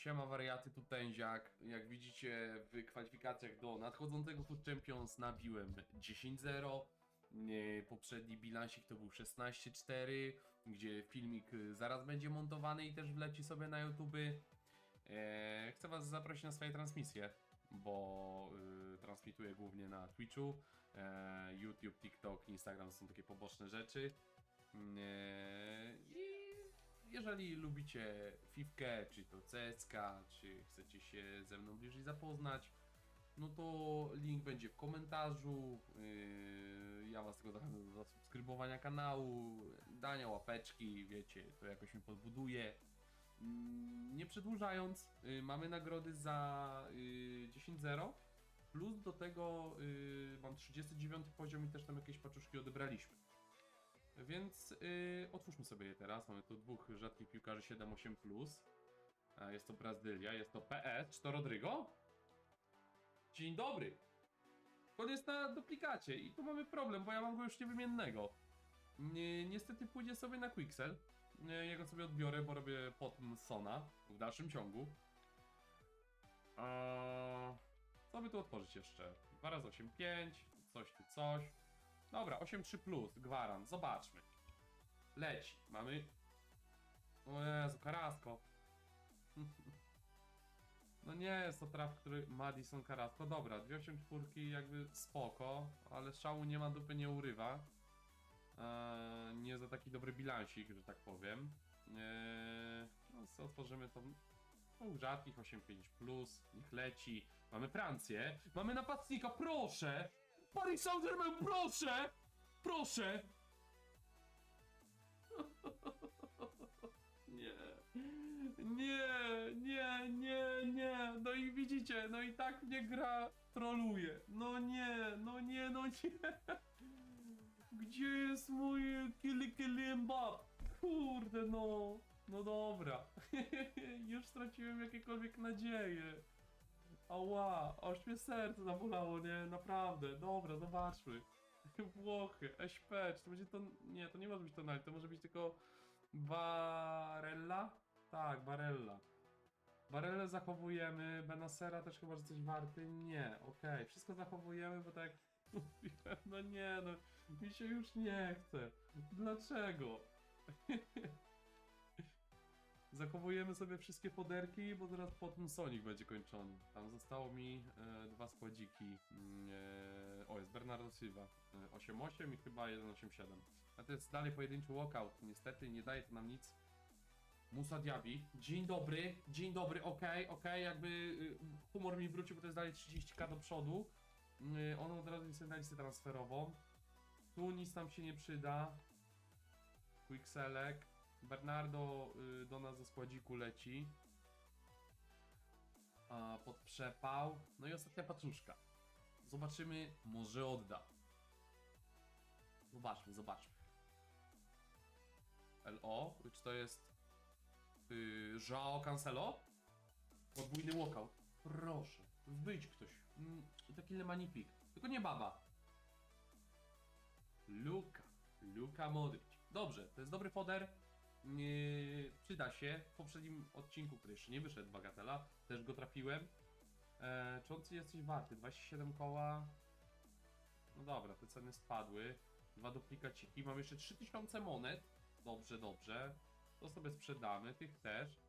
Siema wariaty, tu Tęziak. Jak widzicie w kwalifikacjach do nadchodzącego Food Champions nabiłem 10-0. Nie, Poprzedni bilansik to był 16-4, gdzie filmik y, zaraz będzie montowany i też wleci sobie na YouTube. Eee, chcę Was zaprosić na swoje transmisje, bo y, transmituję głównie na Twitchu. Eee, YouTube, TikTok, Instagram są takie poboczne rzeczy. I jeżeli lubicie Fifkę, czy to CSK, czy chcecie się ze mną bliżej zapoznać, no to link będzie w komentarzu. Yy, ja Was tylko zachęcam do zasubskrybowania kanału, dania łapeczki, wiecie, to jakoś mnie podbuduje. Mm, Nie przedłużając, yy, mamy nagrody za yy, 10-0. Plus do tego yy, mam 39 poziom i też tam jakieś paczuszki odebraliśmy. Więc yy, otwórzmy sobie je teraz. Mamy tu dwóch rzadkich piłkarzy 7-8. A Jest to Brazylia, jest to PS. Czy to Rodrigo? Dzień dobry. On jest na duplikacie i tu mamy problem, bo ja mam go już niewymiennego. Ni niestety pójdzie sobie na Quixel. Ja go sobie odbiorę, bo robię potem Sona w dalszym ciągu. Eee, co by tu otworzyć jeszcze? 2 razy 8, 5, coś tu coś. Dobra, 8-3 plus, gwarant, zobaczmy. Leci, mamy... O Jezu, Karasko. No nie jest to traf, który Madison Karasko. Dobra, dwie 8 czwórki jakby spoko, ale szału nie ma, dupy nie urywa. Eee, nie za taki dobry bilansik, że tak powiem. Eee, no otworzymy to... No, rzadkich 8-5 plus, niech leci. Mamy Francję, mamy napastnika, proszę! Paris Saint-Germain, proszę! Proszę! Nie. Nie, nie, nie, nie. No i widzicie, no i tak mnie gra troluje. No nie, no nie, no nie. Gdzie jest mój Kili? Kurde no. No dobra. Już straciłem jakiekolwiek nadzieję. Ała, aż mnie serce zabolało, nie? Naprawdę. Dobra, zobaczmy. Włochy, SP, czy to będzie to... Nie, to nie może być tonali, to może być tylko... Barella? Tak, Barella. Barellę zachowujemy, Benasera też chyba, że coś warty? Nie, okej, wszystko zachowujemy, bo tak mówiłem, no nie, no, mi się już nie chce. Dlaczego? Zachowujemy sobie wszystkie poderki, bo zaraz potem Sonic będzie kończony. Tam zostało mi e, dwa składziki. Mm, E, o, jest Bernardo Silva. E, 8-8 i chyba 1-8-7. A to jest dalej pojedynczy walkout. Niestety nie daje to nam nic. Musa Diaby. Dzień dobry, dzień dobry, okej, okej, jakby y, humor mi wrócił, bo to jest dalej 30k do przodu. Y, on od razu jest na listę transferową. Tu nic nam się nie przyda. Quick select. Bernardo y, do nas ze składziku leci. A, pod przepał. No i ostatnia paczuszka. Zobaczymy, może odda. Zobaczmy, zobaczmy. LO, czy to jest yy, Joao Cancelo? Podwójny walkout. Proszę, wbyć ktoś. Mm, taki lemanipik. Tylko nie baba. Luka. Luka Modric. Dobrze, to jest dobry foder. Przyda się. W poprzednim odcinku, który jeszcze nie wyszedł, Bagatela, też go trafiłem. E, czy on jest coś warty? 27 koła. No dobra, te ceny spadły. Dwa duplikaciki. Mam jeszcze 3000 monet. Dobrze, dobrze. To sobie sprzedamy, tych też.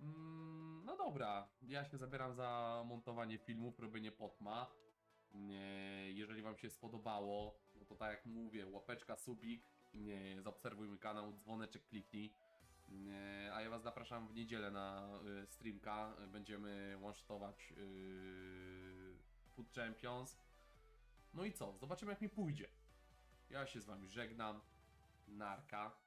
Mm, no dobra, ja się zabieram za montowanie filmów, robienie potma. Jeżeli Wam się spodobało, no to tak jak mówię, łapeczka, subik, nie, zaobserwuj mój kanał, dzwoneczek kliknij. A ja Was zapraszam w niedzielę na y, streamka. Będziemy łącztować y, Food Champions. No i co? Zobaczymy jak mi pójdzie. Ja się z Wami żegnam. Narka.